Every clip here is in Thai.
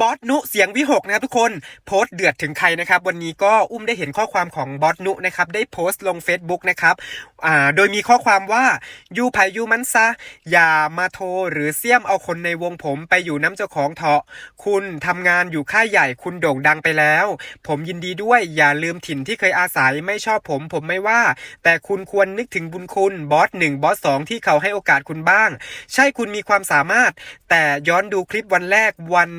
บอสนุเสียงวิหกนะครับทุกคนโพสต์เดือดถึงใครนะครับ วันนี้ก็อุ้มได้เห็นข้อความของบอสนุนะครับได้โพสต์ลง Facebook นะครับอ่าโดยมีข้อความว่ายูไผยูมันซะอย่ามาโทรหรือเสี่ยมเอาคนในวงผมไปอยู่น้ำเจ้าของเถาะ คุณทำงานอยู่ค่ายใหญ่คุณโด่งดังไปแล้ว ผมยินดีด้วยอย่าลืมถิ่นที่เคยอาศัยไม่ชอบผมผมไม่ว่า แต่คุณควรนึกถึงบุญคุณบอสหนึ่งบอสสองที่เขาให้โอกาสคุณบ้าง ใช่คุณมีความสามารถ แต่ย้อนดูคลิปวันแรกวัน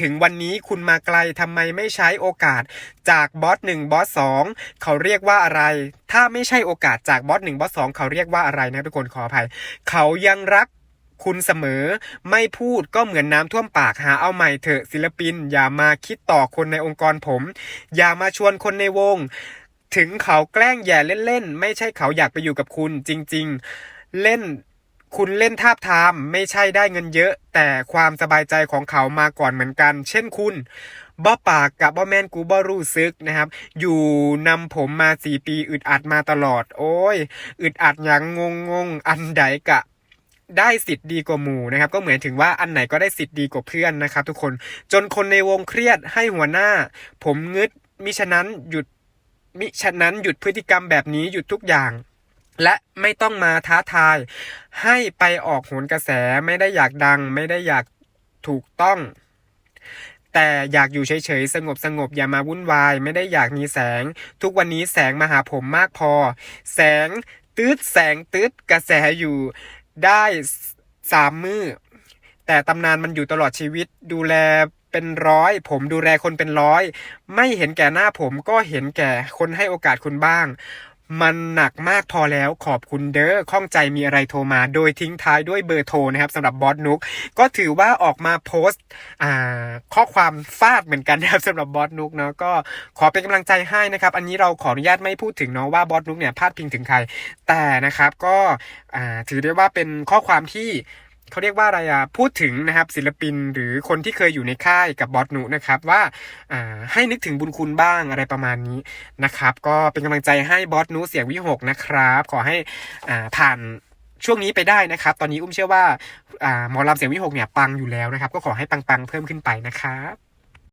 ถึงวันนี้คุณมาไกลทำไมไม่ใช้โอกาสจากบอสหนึ่งบอสสองเขาเรียกว่าอะไร ถ้าไม่ใช่โอกาสจากบอสหนึ่งบอสสองเขาเรียกว่าอะไรนะทุกคนขออภัย เขายังรักคุณเสมอไม่พูดก็เหมือนน้ำท่วมปากหาเอาใหม่เถอะศิลปิน อย่ามาคิดต่อคนในองค์กรผม อย่ามาชวนคนในวง ถึงเขาแกล้งแย่เล่นๆ ไม่ใช่เขาอยากไปอยู่กับคุณจริง ๆ เล่น คุณเล่นทาบทามไม่ใช่ได้เงินเยอะ แต่ความสบายใจของเขามาก่อนเหมือนกัน เช่นคุณบ่ปากกับบ่แมนกูบ่รู้ซึกนะครับ อยู่นำผมมาสี่ปีอึดอัดมาตลอด โอ้ย อึดอัดอย่างงงงๆอันใดกะได้สิทธิ์ดีกว่าหมู่นะครับ ก็เหมือนถึงว่าอันไหนก็ได้สิทธิ์ดีกว่าเพื่อนนะครับ ทุกคนจนคนในวงเครียดให้หัวหน้า ผมงึดมิฉะนั้นหยุดมิฉะนั้นหยุดพฤติกรรมแบบนี้หยุดทุกอย่าง และไม่ต้องมาท้าทายให้ไปออกโหนกระแสไม่ได้อยากดัง ไม่ได้อยากถูกต้อง แต่อยากอยู่เฉยๆ สงบสงบอย่ามาวุ่นวาย ไม่ได้อยากมีแสง ทุกวันนี้แสงมาหาผมมากพอ แสงตืดแสงตืดกระแสอยู่ได้สามมือแต่ตำนานมันอยู่ตลอดชีวิตดูแลเป็นร้อย ผมดูแลคนเป็นร้อย ไม่เห็นแก่หน้าผมก็เห็นแก่คนให้โอกาสคุณบ้าง มันหนักมากพอแล้วขอบคุณเด้อข้องใจมีอะไรโทรมา โดยทิ้งท้ายด้วยเบอร์โทรนะครับสำหรับบอสนุก ก็ถือว่าออกมาโพสต์ข้อความฟาดเหมือนกันนะครับสำหรับบอสนุกเนาะก็ขอเป็นกำลังใจให้นะครับ อันนี้เราขออนุญาตไม่พูดถึงเนาะว่าบอสนุกเนี่ยพาดพิงถึงใคร แต่นะครับก็ถือได้ว่าเป็นข้อความที่ เขาเรียกว่าอะไรอะพูดถึงนะครับศิลปินหรือคนที่เคยอยู่ในค่ายกับบอสหนุนะครับว่าอ่าให้นึกถึงบุญคุณบ้างอะไรประมาณนี้นะครับ ก็เป็นกำลังใจให้บอสหนุเสียงวิหกนะครับ ขอให้อ่าผ่านช่วงนี้ไปได้นะครับ ตอนนี้อุ้มเชื่อว่าอ่าหมอลำเสียงวิหกเนี่ยปังอยู่แล้วนะครับ ก็ขอให้ปังๆเพิ่มขึ้นไปนะครับ